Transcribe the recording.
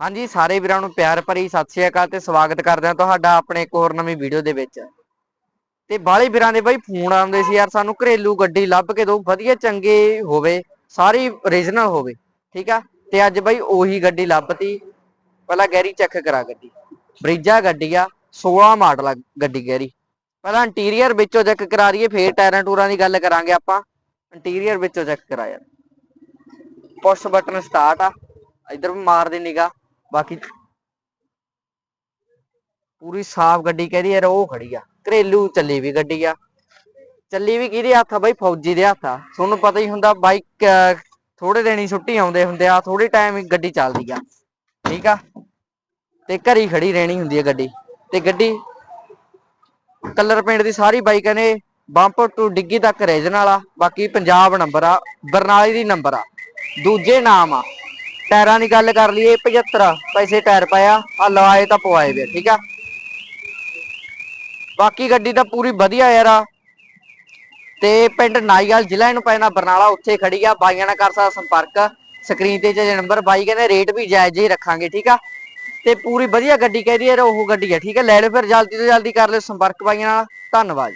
ਹਾਂਜੀ, ਸਾਰੇ ਵੀਰਾਂ ਨੂੰ ਪਿਆਰ ਭਰੀ ਸਤਿ ਸ਼੍ਰੀ ਅਕਾਲ ਤੇ ਸਵਾਗਤ ਕਰਦੇ ਹਾਂ ਤੁਹਾਡਾ ਆਪਣੇ ਇੱਕ ਹੋਰ ਨਵੀਂ ਵੀਡੀਓ ਦੇ ਵਿੱਚ। ਤੇ ਬਾਲੇ ਵੀਰਾਂ ਦੇ ਬਾਈ ਫੋਨ ਆਉਂਦੇ ਸੀ ਯਾਰ, ਸਾਨੂੰ ਘਰੇਲੂ ਗੱਡੀ ਲੱਭ ਕੇ ਦਿਓ, ਵਧੀਆ ਚੰਗੇ ਹੋਵੇ, ਸਾਰੀ ਓਰੀਜਨਲ ਹੋਵੇ, ਠੀਕ ਆ? ਤੇ ਅੱਜ ਬਾਈ ਉਹੀ ਗੱਡੀ ਲੱਭਤੀ, ਪਹਿਲਾਂ ਗੈਰੀ ਚੈੱਕ ਕਰਾ ਗੱਡੀ, ਬ੍ਰਿਜਾ ਗੱਡੀ ਆ 16 ਮਾਡਲ ਆ ਗੱਡੀ ਗੈਰੀ। ਪਹਿਲਾਂ ਇੰਟੀਰੀਅਰ ਵਿੱਚੋਂ ਚੈੱਕ ਕਰਾ ਦਈਏ, ਫੇਰ ਟਾਇਰਾਂ ਟੂਰਾਂ ਦੀ ਗੱਲ ਕਰਾਂਗੇ ਆਪਾਂ ਇੰਟੀਰੀਅਰ ਵਿੱਚੋਂ ਚੈੱਕ ਕਰਾ ਯਾਰ ਪੁਸ਼ ਬਟਨ ਸਟਾਰਟ ਆ, ਇਧਰ ਵੀ ਮਾਰ ਦੇ ਨਿਗਾ ਬਾਕੀ ਪੂਰੀ ਸਾਫ਼ ਗੱਡੀ ਕਹਿੰਦੀ ਯਾਰ ਉਹ ਖੜੀ ਆ, ਘਰੇਲੂ ਚੱਲੀ ਵੀ ਗੱਡੀ ਆ। ਚੱਲੀ ਵੀ ਕਿਹਦੇ ਹੱਥ ਆ ਬਾਈ? ਫੌਜੀ ਦੇ ਹੱਥ ਆ। ਤੁਹਾਨੂੰ ਪਤਾ ਹੀ ਹੁੰਦਾ ਬਾਈਕ ਥੋੜੇ ਦਿਨ ਹੀ ਛੁੱਟੀ ਆਉਂਦੇ ਹੁੰਦੇ ਆ ਥੋੜੇ ਟਾਈਮ ਹੀ ਗੱਡੀ ਚੱਲਦੀ ਆ। ਠੀਕ ਆ? ਤੇ ਘਰੀ ਖੜੀ ਰਹਿਣੀ ਹੁੰਦੀ ਆ ਗੱਡੀ। ਤੇ ਗੱਡੀ, ਕਲਰ ਪੇਂਟ ਦੀ ਸਾਰੀ ਬਾਈਕਾਂ ਨੇ ਬੰਪਰ ਟੂ ਡਿੱਗੀ ਤੱਕ ਰੀਜਨਲ ਆ ਬਾਕੀ ਪੰਜਾਬ ਨੰਬਰ ਆ, ਬਰਨਾਲੀ ਦੀ ਨੰਬਰ ਆ। ਦੂਜੇ ਨਾਮ ਆ। ਟਾਇਰਾਂ ਦੀ ਗੱਲ ਕਰ ਲਈਏ 75 ਪੈਸੇ ਟਾਇਰ ਪਾਇਆ ਆ ਲਵਾਏ ਤਾਂ ਪਵਾਏ ਵੇ, ਠੀਕ ਆ? ਬਾਕੀ ਗੱਡੀ ਤਾਂ ਪੂਰੀ ਵਧੀਆ ਯਾਰ ਆ। ਤੇ ਪਿੰਡ ਨਾਈਵਾਲ ਜ਼ਿਲ੍ਹਾ ਇਹਨੂੰ ਪੈਣਾ, ਬਰਨਾਲਾ ਉੱਥੇ ਖੜੀ ਆ, ਬਾਈਆਂ ਨਾਲ ਕਰ ਸਕਦਾ ਸੰਪਰਕ, ਸਕਰੀਨ ਤੇ ਜੇ ਨੰਬਰ ਬਾਈ ਕਹਿੰਦੇ ਰੇਟ ਵੀ ਜਾਇਜ਼ ਹੀ ਰੱਖਾਂਗੇ, ਠੀਕ ਆ? ਤੇ ਪੂਰੀ ਵਧੀਆ ਗੱਡੀ ਕਹਿ ਕਹਿੰਦੀ ਯਾਰ, ਉਹ ਗੱਡੀ ਆ, ਠੀਕ ਆ? ਲੈ ਲਓ ਫਿਰ ਜਲਦੀ ਤੋਂ ਜਲਦੀ ਕਰ ਲਿਓ ਸੰਪਰਕ ਬਾਈਆਂ ਨਾਲ, ਧੰਨਵਾਦ।